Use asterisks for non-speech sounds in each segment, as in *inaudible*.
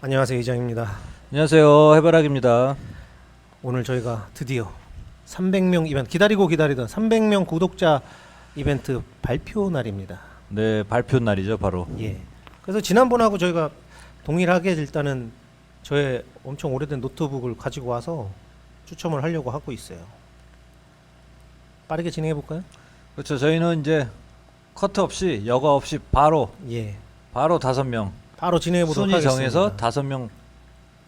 안녕하세요 이장입니다. 안녕하세요 해바라기입니다. 오늘 저희가 드디어 300명 이벤트 기다리고 기다리던 300명 구독자 이벤트 발표 날입니다. 네 발표 날이죠 바로. 예. 그래서 지난번하고 저희가 동일하게 일단은 저의 엄청 오래된 노트북을 가지고 와서 추첨을 하려고 하고 있어요. 빠르게 진행해 볼까요? 그렇죠 저희는 이제 커트 없이 여과 없이 바로 예. 바로 다섯 명 바로 진행해 보도록 순위 하겠습니다. 정해서 다섯 명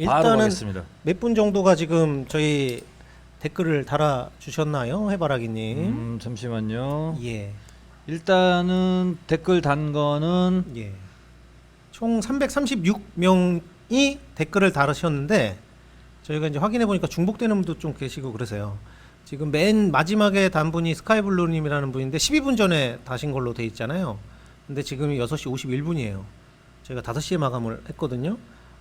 바로 일단은 가겠습니다. 몇 분 정도가 지금 저희 댓글을 달아 주셨나요, 해바라기님? 음 잠시만요. 예. 일단은 댓글 단 거는 예. 총 336명이 댓글을 달으셨는데 저희가 이제 확인해 보니까 중복되는 분도 좀 계시고 그러세요. 지금 맨 마지막에 단 분이 스카이블루님이라는 분인데 12분 전에 다신 걸로 돼 있잖아요. 근데 지금이 6시 51분이에요. 저희가 5시에 마감을 했거든요.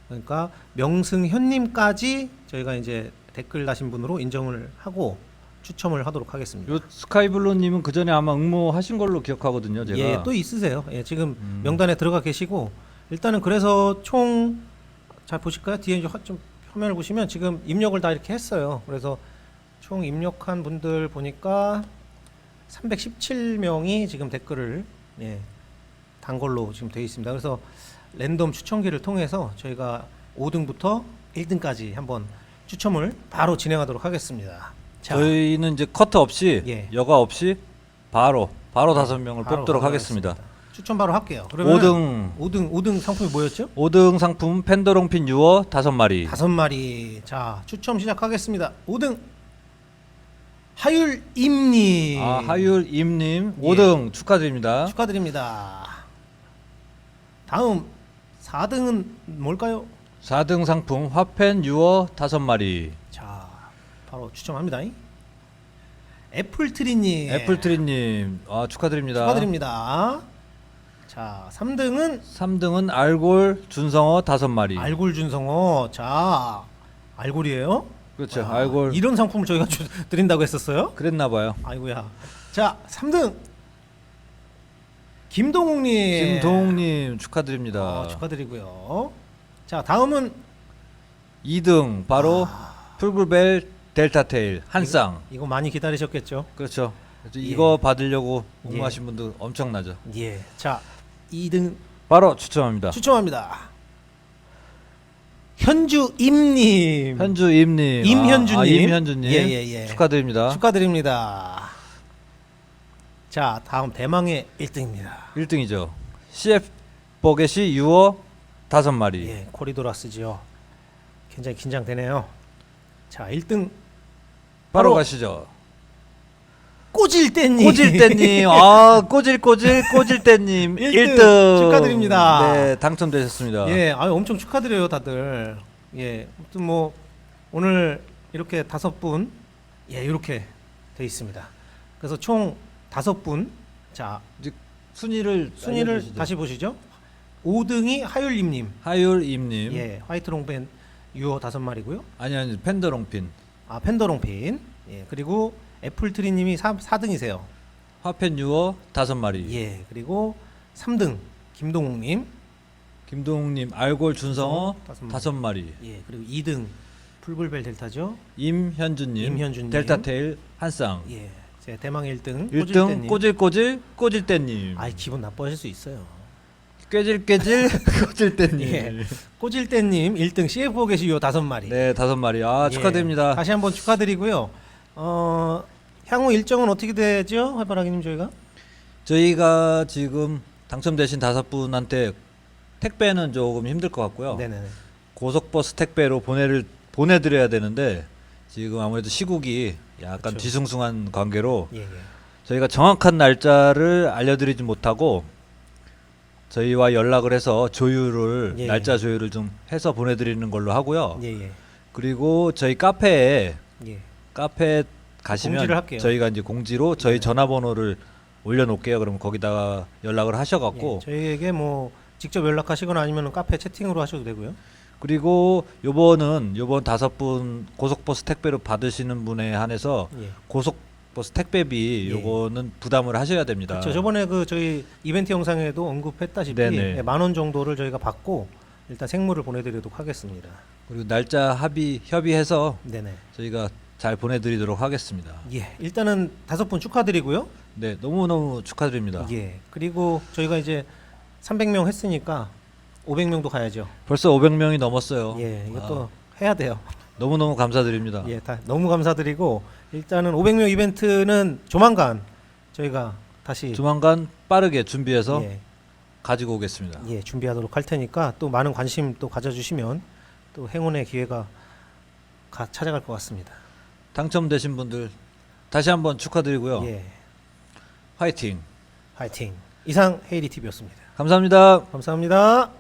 그러니까 명승현님까지 저희가 이제 댓글 다신 분으로 인정을 하고 추첨을 하도록 하겠습니다. 요 스카이블루님은 그 전에 아마 응모하신 걸로 기억하거든요 제가. 예, 또 있으세요. 예, 지금 음. 명단에 들어가 계시고 일단은 그래서 총 잘 보실까요? 뒤에 이제 화- 좀 화면을 보시면 지금 입력을 다 이렇게 했어요. 그래서 총 입력한 분들 보니까 317명이 지금 댓글을 예, 단 걸로 지금 되어 있습니다. 그래서 랜덤 추첨기를 통해서 저희가 5등부터 1등까지 한번 추첨을 바로 진행하도록 하겠습니다. 자, 저희는 이제 커트 없이 예. 여과 없이 바로 바로 다섯 명을 바로 뽑도록 바로 하겠습니다. 추첨 바로 할게요. 그러면 5등 5등 5등 상품이 뭐였죠? 5등 상품 펜더롱핀 유어 다섯 마리. 다섯 마리. 자, 추첨 시작하겠습니다. 5등 하율 임님. 아, 하율 임님 예. 5등 축하드립니다. 축하드립니다. 다음 4등은 뭘까요? 4등 상품 화펜 유어 다섯 마리. 자, 바로 추첨합니다. 애플트리님. 애플트리님 아, 축하드립니다. 축하드립니다. 자, 3등은 3등은 알골 준성어 다섯 마리. 알골 준성어. 자, 알골이에요? 그렇죠. 와, 알골 이런 상품을 저희가 주, 드린다고 했었어요? 그랬나 봐요. 아이고야. 자, 3등 김동욱님. 김동욱님 축하드립니다. 어, 축하드리고요. 자, 다음은 2등 바로 풀글벨 델타테일 한 쌍. 이거 많이 기다리셨겠죠? 그렇죠. 예. 이거 받으려고 예. 응모하신 분들 엄청나죠. 예. 자, 2등 바로 추첨합니다. 추첨합니다. 현주 임님. 현주 임님, 임현주님. 아, 임현주님, 예, 예, 예. 축하드립니다. 축하드립니다. 자, 다음 대망의 1등입니다. 1등이죠. CF 버겟이 유어 다섯 마리. 예, 코리도라스지요. 굉장히 긴장되네요. 자, 1등 바로 바로 가시죠. 꼬질때님. 꼬질때님, 아 꼬질꼬질 꼬질때님 *laughs* 일등 1등 축하드립니다. 네, 당첨되셨습니다. 예, 아유 엄청 축하드려요, 다들. 예, 아무튼 뭐 오늘 이렇게 다섯 분, 예, 이렇게 돼 있습니다. 그래서 총 다섯 분. 자, 순위를 순위를 알려주시죠. 다시 보시죠. 5등이 하율님님, 하율 임님, 예, 화이트 롱벤 유어 다섯 마리고요. 아니 아니 펜더롱핀, 아, 펜더롱핀, 예, 그리고 애플트리님이 4, 4등이세요. 화펜 유어 다섯 마리. 예, 그리고 3등 김동욱님, 김동욱님 알골 준성어 다섯 마리. 다섯 마리. 예, 그리고 2등 풀불벨 델타죠. 임현주님, 임현주님. 델타테일 한 쌍. 예, 제 대망 1등 1등 꼬질때님. 꼬질 꼬질 꼬질때님. 아이 기분 나빠하실 수 있어요. 꾀질꾀질 *laughs* 꼬질때님. 예. 꼬질때님 1등 CF 게시요 다섯 마리. 네 다섯 마리. 아 예, 축하드립니다. 다시 한번 축하드리고요. 어 향후 일정은 어떻게 되죠, 해바라기님 저희가? 저희가 지금 당첨되신 다섯 분한테 택배는 조금 힘들 것 같고요. 네네. 고속버스 택배로 보내를 보내드려야 되는데 지금 아무래도 시국이 약간 그쵸. 뒤숭숭한 관계로 예, 예. 저희가 정확한 날짜를 알려드리지 못하고 저희와 연락을 해서 조율을 예. 날짜 조율을 좀 해서 보내드리는 걸로 하고요. 예, 예. 그리고 저희 카페에 예. 카페 가시면 할게요. 저희가 이제 공지로 저희 네. 전화번호를 올려놓을게요. 그럼 거기다가 연락을 하셔갖고 예. 저희에게 뭐 직접 연락하시거나 아니면 카페 채팅으로 하셔도 되고요. 그리고 요번은 요번 다섯 분 고속버스 택배로 받으시는 분에 한해서 예. 고속버스 택배비 예. 요거는 부담을 하셔야 됩니다. 그렇죠. 저번에 그 저희 이벤트 영상에도 언급했다시피 예, 네네. 만 원 정도를 저희가 받고 일단 생물을 보내드리도록 하겠습니다. 그리고 날짜 합의 협의해서 네네. 저희가 잘 보내드리도록 하겠습니다. 예, 일단은 다섯 분 축하드리고요. 네, 너무 너무 축하드립니다. 예, 그리고 저희가 이제 300명 했으니까 500명도 가야죠. 벌써 500명이 넘었어요. 예, 이것도 아, 해야 돼요. 너무 너무 감사드립니다. 예, 다 너무 감사드리고 일단은 500명 이벤트는 조만간 저희가 다시 조만간 빠르게 준비해서 예, 가지고 오겠습니다. 예, 준비하도록 할 테니까 또 많은 관심 또 가져주시면 또 행운의 기회가 가, 찾아갈 것 같습니다. 당첨되신 분들 다시 한번 축하드리고요. 예, 화이팅. 화이팅. 이상 헤이리 TV였습니다. 감사합니다. 감사합니다.